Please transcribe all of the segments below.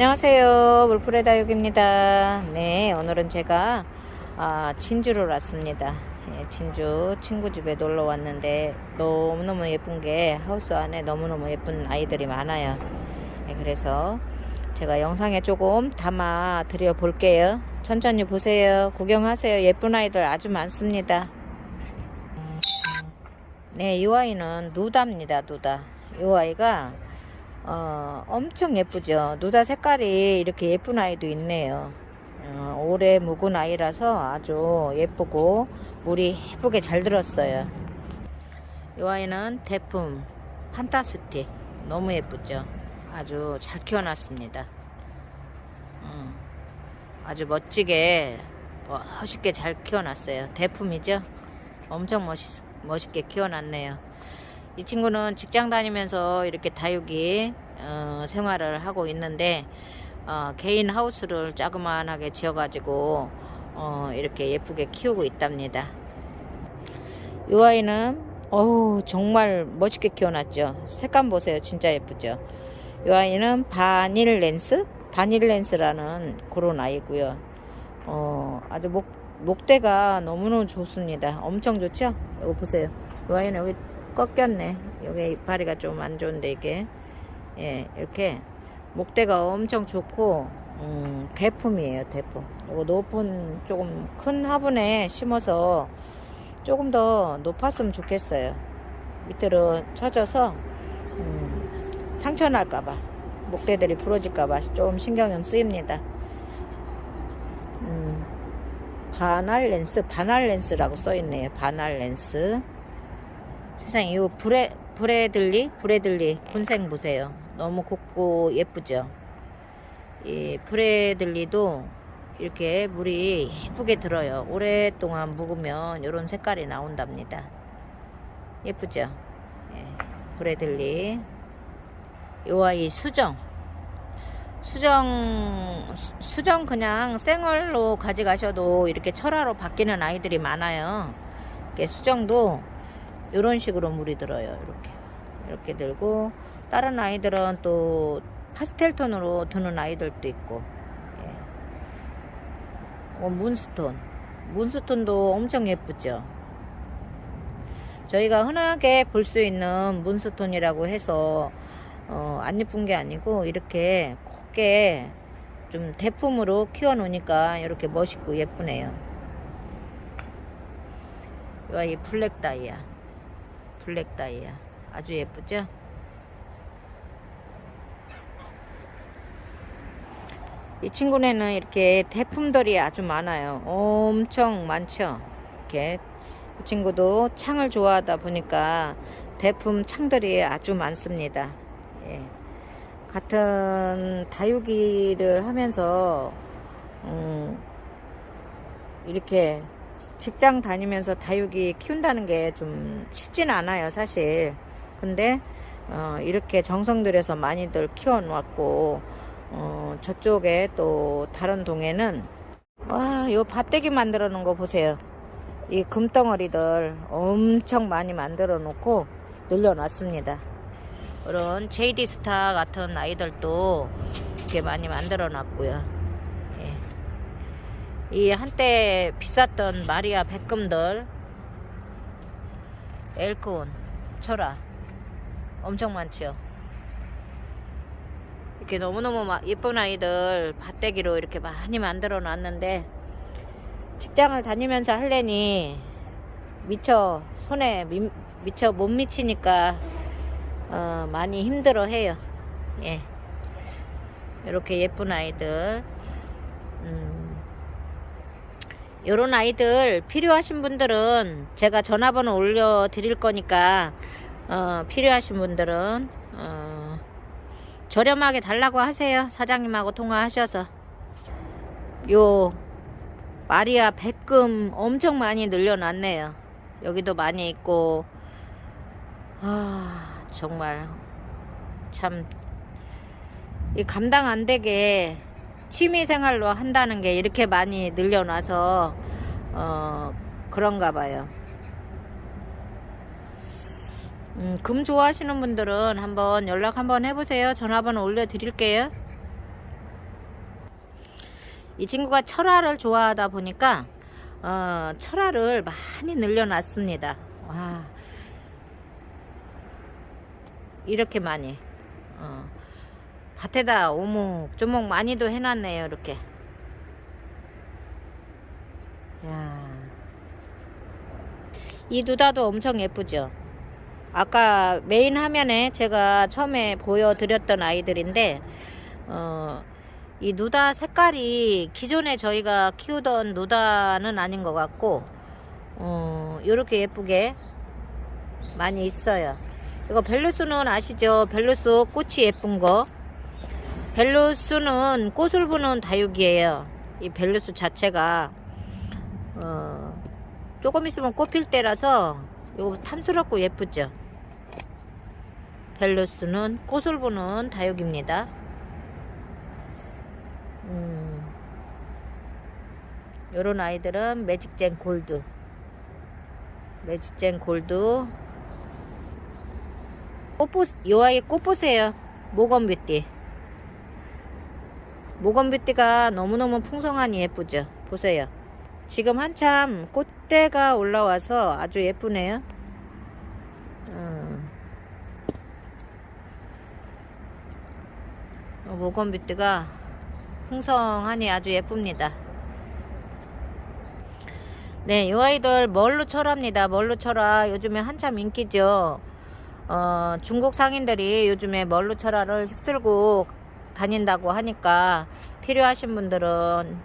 안녕하세요. 물풀의 다육입니다. 네, 오늘은 제가 아, 진주로 왔습니다. 예, 진주 친구 집에 놀러 왔는데 너무너무 예쁜 게 하우스 안에 너무너무 예쁜 아이들이 많아요. 예, 그래서 제가 영상에 조금 담아 드려 볼게요. 천천히 보세요. 구경하세요. 예쁜 아이들 아주 많습니다. 네, 이 아이는 누다입니다. 누다. 이 아이가 어, 엄청 예쁘죠. 누다 색깔이 이렇게 예쁜 아이도 있네요. 어, 올해 묵은 아이라서 아주 예쁘고 물이 예쁘게 잘 들었어요. 이 아이는 대품 판타스틱 너무 예쁘죠. 아주 잘 키워놨습니다. 음, 아주 멋지게 멋있게 잘 키워놨어요. 대품이죠. 엄청 멋있, 멋있게 키워놨네요. 이 친구는 직장 다니면서 이렇게 다육이 어, 생활을 하고 있는데 어, 개인 하우스를 자그만하게 지어가지고 어, 이렇게 예쁘게 키우고 있답니다. 이 아이는 어우 정말 멋있게 키워놨죠. 색감 보세요. 진짜 예쁘죠. 이 아이는 바닐 렌스? 바닐 렌스라는 그런 아이고요. 어, 아주 목, 목대가 너무너무 좋습니다. 엄청 좋죠? 이거 보세요. 이 아이는 여기 꺾였네. 여기 이파리가 좀 안 좋은데 이게 예 이렇게 목대가 엄청 좋고 음, 대품이에요 대품. 이거 높은 조금 큰 화분에 심어서 조금 더 높았으면 좋겠어요. 밑으로 쳐져서 음, 상처 날까봐 목대들이 부러질까봐 좀 신경이 쓰입니다. 음, 반알 렌스, 반알 렌스라고 써있네요. 반알 렌스. 세상에 이 브레 브레들리 브레들리 군생 보세요. 너무 곱고 예쁘죠. 이 브레들리도 이렇게 물이 예쁘게 들어요. 오랫동안 묵으면 이런 색깔이 나온답니다. 예쁘죠? 예, 브레들리. 요 아이 수정. 수정 수- 수정 그냥 생얼로 가져가셔도 이렇게 철화로 바뀌는 아이들이 많아요. 이렇게 수정도 이런 식으로 물이 들어요. 이렇게 이렇게 들고 다른 아이들은 또 파스텔 톤으로 드는 아이들도 있고 예. 어, 문스톤 문스톤도 엄청 예쁘죠. 저희가 흔하게 볼 수 있는 문스톤이라고 해서 어, 안 예쁜 게 아니고 이렇게 곱게 좀 대품으로 키워 놓으니까 이렇게 멋있고 예쁘네요. 이 블랙 다이아. 블랙 다이아 아주 예쁘죠? 이 친구네는 이렇게 대품들이 아주 많아요. 엄청 많죠? 이렇게 이 친구도 창을 좋아하다 보니까 대품 창들이 아주 많습니다. 예. 같은 다육이를 하면서 음, 이렇게 직장 다니면서 다육이 키운다는 게 좀 쉽진 않아요, 사실. 근데 어, 이렇게 정성 들여서 많이들 키워놓았고 어, 저쪽에 또 다른 동에는 와, 요 밭대기 만들어 놓은 거 보세요. 이 금덩어리들 엄청 많이 만들어 놓고 늘려놨습니다. 그런 JD 스타 같은 아이들도 이렇게 많이 만들어 놨고요. 예. 이 한때 비쌌던 마리아 백금들 엘크온 철아 엄청 많죠 이렇게 너무너무 마- 예쁜 아이들 밭대기로 이렇게 많이 만들어 놨는데 직장을 다니면서 할래니 미처 손에 미, 미처 못 미치니까 어, 많이 힘들어 해요. 예. 이렇게 예쁜 아이들. 음, 요런 아이들 필요하신 분들은 제가 전화번호 올려 드릴 거니까 어, 필요하신 분들은 어, 저렴하게 달라고 하세요. 사장님하고 통화하셔서. 요 마리아 백금 엄청 많이 늘려놨네요. 여기도 많이 있고. 아 정말 참. 이 감당 안 되게 취미 생활로 한다는 게 이렇게 많이 늘려놔서 어 그런가 봐요. 음, 금 좋아하시는 분들은 한번 연락 한번 해보세요. 전화번호 올려드릴게요. 이 친구가 철화를 좋아하다 보니까 어, 철화를 많이 늘려놨습니다. 와 이렇게 많이 어, 밭에다 오목 조목 많이도 해놨네요 이렇게. 야. 이 누다도 엄청 예쁘죠? 아까 메인 화면에 제가 처음에 보여드렸던 아이들인데 어, 이 누다 색깔이 기존에 저희가 키우던 누다는 아닌 것 같고 어, 이렇게 예쁘게 많이 있어요. 이거 벨루스는 아시죠? 벨루스 꽃이 예쁜 거 벨루스는 꽃을 부는 다육이에요. 이 벨루스 자체가 어, 조금 있으면 꽃필 때라서 이거 탐스럽고 예쁘죠? 벨루스는 꽃을 부는 다육입니다. 음, 요런 아이들은 매직젠 골드. 매직젠 골드. 꽃 보, 요 아이 꽃 보세요. 모건뷰티 모건뷰티가 너무너무 풍성하니 예쁘죠 보세요 지금 한참 꽃대가 올라와서 아주 예쁘네요 음. 어, 모건뷰티가 풍성하니 아주 예쁩니다. 네, 이 아이들 멀루 철합니다. 멀루 철화 요즘에 한참 인기죠. 어, 중국 상인들이 요즘에 멀루 철화를 휩쓸고 다닌다고 하니까 필요하신 분들은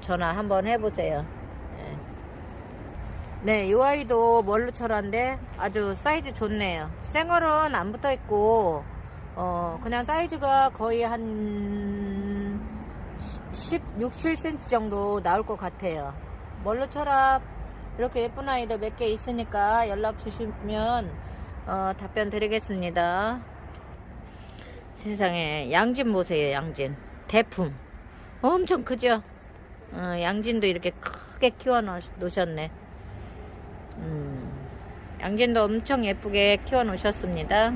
전화 한번 해보세요. 네, 네, 이 아이도 멀루 철화인데 아주 사이즈 좋네요. 생얼은 안 붙어 있고 어, 그냥 사이즈가 거의 한 16, 7cm 정도 나올 것 같아요. 멀로 철합 이렇게 예쁜 아이들 몇 개 있으니까 연락 주시면 어, 답변 드리겠습니다. 세상에 양진 보세요 양진. 대품. 엄청 크죠? 어, 양진도 이렇게 크게 키워 놓으셨네. 음, 양진도 엄청 예쁘게 키워 놓으셨습니다.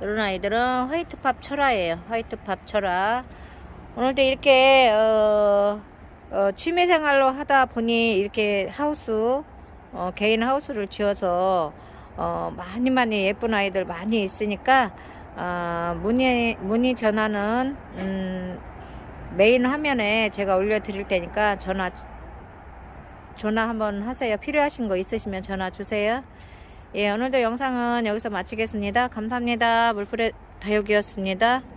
이런 아이들은 화이트팝 철화예요. 화이트팝 철화. 오늘도 이렇게 어, 어, 취미생활로 하다 보니 이렇게 하우스 어, 개인 하우스를 지어서 어, 많이 많이 예쁜 아이들 많이 있으니까 어, 문의 문의 전화는 음, 메인 화면에 제가 올려드릴 테니까 전화 전화 한번 하세요. 필요하신 거 있으시면 전화 주세요. 예, 오늘도 영상은 여기서 마치겠습니다. 감사합니다. 물풀의 다육이었습니다.